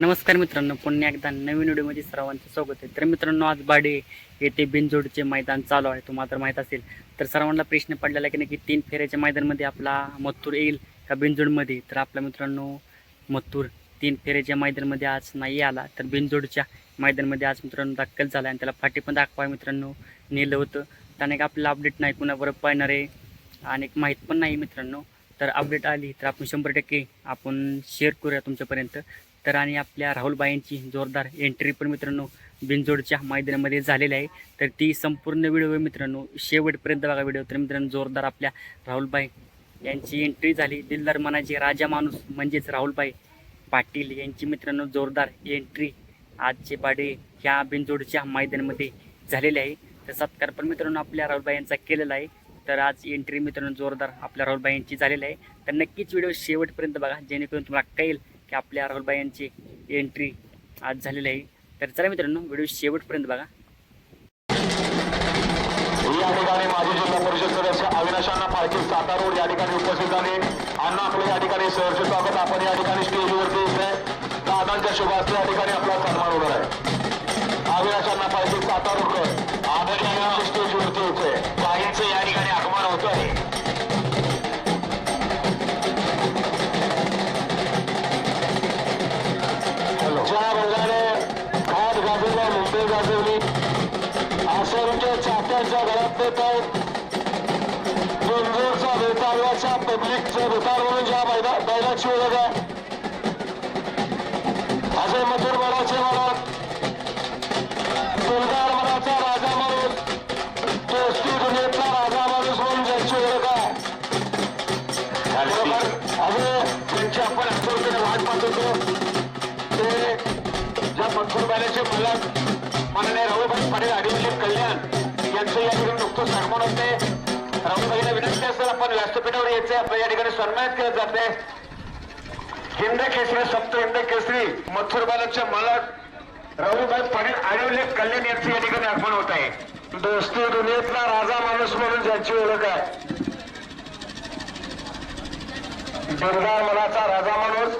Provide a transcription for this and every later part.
नमस्कार मित्रांनो पुन्हा एकदा नवीन व्हिडिओमध्ये सर्वांचं स्वागत आहे. तर मित्रांनो आज बाडे येथे बिनजोडचे मैदान चालू आहे. तुम्हाला तर माहीत असेल तर सर्वांना प्रश्न पडलेला आहे की नक्की तीन फेऱ्याच्या मैदानमध्ये आपला मथूर येईल का बिनजोडमध्ये? तर आपला मित्रांनो मथूर तीन फेऱ्याच्या मैदानमध्ये आज नाही आला. तर बिनजोडच्या मैदानमध्ये आज मित्रांनो दाखल झाला आणि त्याला फाटी पण दाखवा मित्रांनो नेलं होतं. त्याने का आपल्याला अपडेट नाही कुणाबरोबर पाहणार आहे आणि एक माहीत पण नाही मित्रांनो. तर अपडेट आली तर आपण शंभर टक्के आपण शेअर करूया तुमच्यापर्यंत. तर आणि आपल्या राहुलबाईंची जोरदार एंट्री पण मित्रांनो बिनजोडच्या मैदानामध्ये झालेली आहे. तर ती संपूर्ण व्हिडिओ मित्रांनो शेवटपर्यंत बघा व्हिडिओ तर मित्रांनो जोरदार आपल्या राहुलबाई यांची एंट्री झाली. दिलदार मनाचे राजा माणूस म्हणजेच राहुलबाई पाटील यांची मित्रांनो जोरदार एंट्री आजचे पाडे ह्या बिनजोडच्या मैदानामध्ये झालेले आहे. तर सत्कार पण मित्रांनो आपल्या राहुलबाई यांचा केलेला आहे. तर आज एंट्री मित्रांनो जोरदार आपल्या राहुलबाई यांची झालेली आहे. तर नक्कीच व्हिडिओ शेवटपर्यंत बघा. जेणेकरून तुम्हाला कळेल की आपल्या राहुलबाई यांची एंट्री आज झालेली आहे. तर चला मित्रांनो व्हिडिओ शेवटपर्यंत बघा. या ठिकाणी माजी जिल्हा परिषद सदस्य अविनाशांना पालखी सातारा रोड या ठिकाणी उपस्थित झाले. अण्णा आपले या ठिकाणी सहर्ष स्वागत. आपण या ठिकाणी स्टेजवरती इथे दादांच्या शुभास्ते या ठिकाणी आपला सन्मान होणार आहे. अविनाशांना पालखी सातारा रोडकर आदरणीय स्टेजवरती इथे गाजवली असंख्य चात्यांच्या घरात येत आहेत. बेंगलोरचा बेताळाच्या पब्लिकचा बेताळ म्हणून ज्या बैला बैलाची ओळख आहे असे मथुर मनाचे म्हणत या ठिकाणी नुकतंच सन्मान होते राहुलभाईला विनंती असेल आपण व्यासपीठावर यायचे आपल्या या ठिकाणी सन्मानित केलं जाते हिंद केसरी सप्त हिंद केसरी मथुर बालकच्या मालक राहुलभाई पाटील आदिवासी कल्याण यांचं या ठिकाणी आगमन होत आहे. दोस्ती दुनियेतला राजा माणूस म्हणून ज्यांची ओळख आहे. बिरदार मनाचा राजा माणूस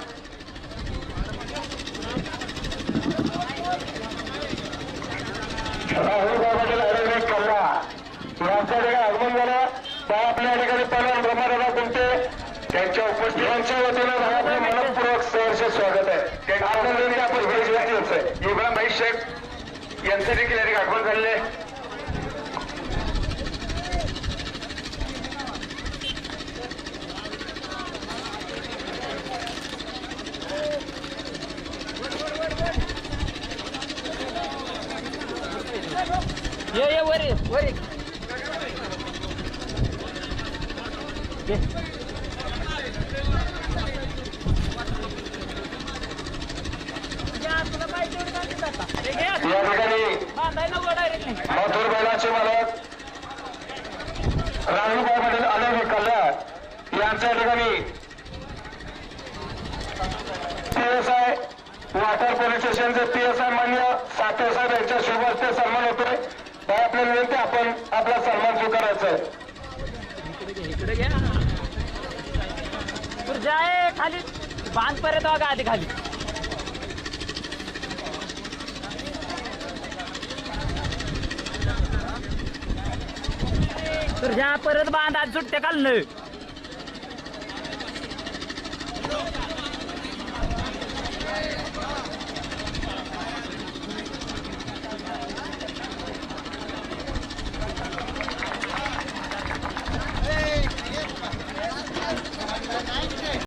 राहुल बाबाचे लाडवे कल्ला यांच्या ठिकाणी आगमन झालं त्या ठिकाणी पहिला ब्रह्मादादा कुंटे त्यांच्या उपस्थितांच्या वतीनं आपले मनपूर्वक सहर्ष स्वागत आहे. आनंदाने आपण भेट घेतली इब्राहिम भाई शेख यांचं देखील या ठिकाणी आगमन झालेले ये ये वर ये, वर. ये. या ठिकाणी मथुर बैलाचे मालक राहुलभाई पाटील आनंद कल्याण यांच्या ठिकाणी पीएसआय वाटर पोलीस स्टेशनचे पीएसआय मान्य साठे साहेब यांच्या शुभ हस्ते सन्मान होतोय तर आपल्याला विनंती आपण आपला सन्मान स्वीकारायचा आहे इकडे घे खुर्च्या आहे खाली. बांध पर्यंत बघा आधी खाली. खुर्च्या परत बांध आज सुट्टे नाही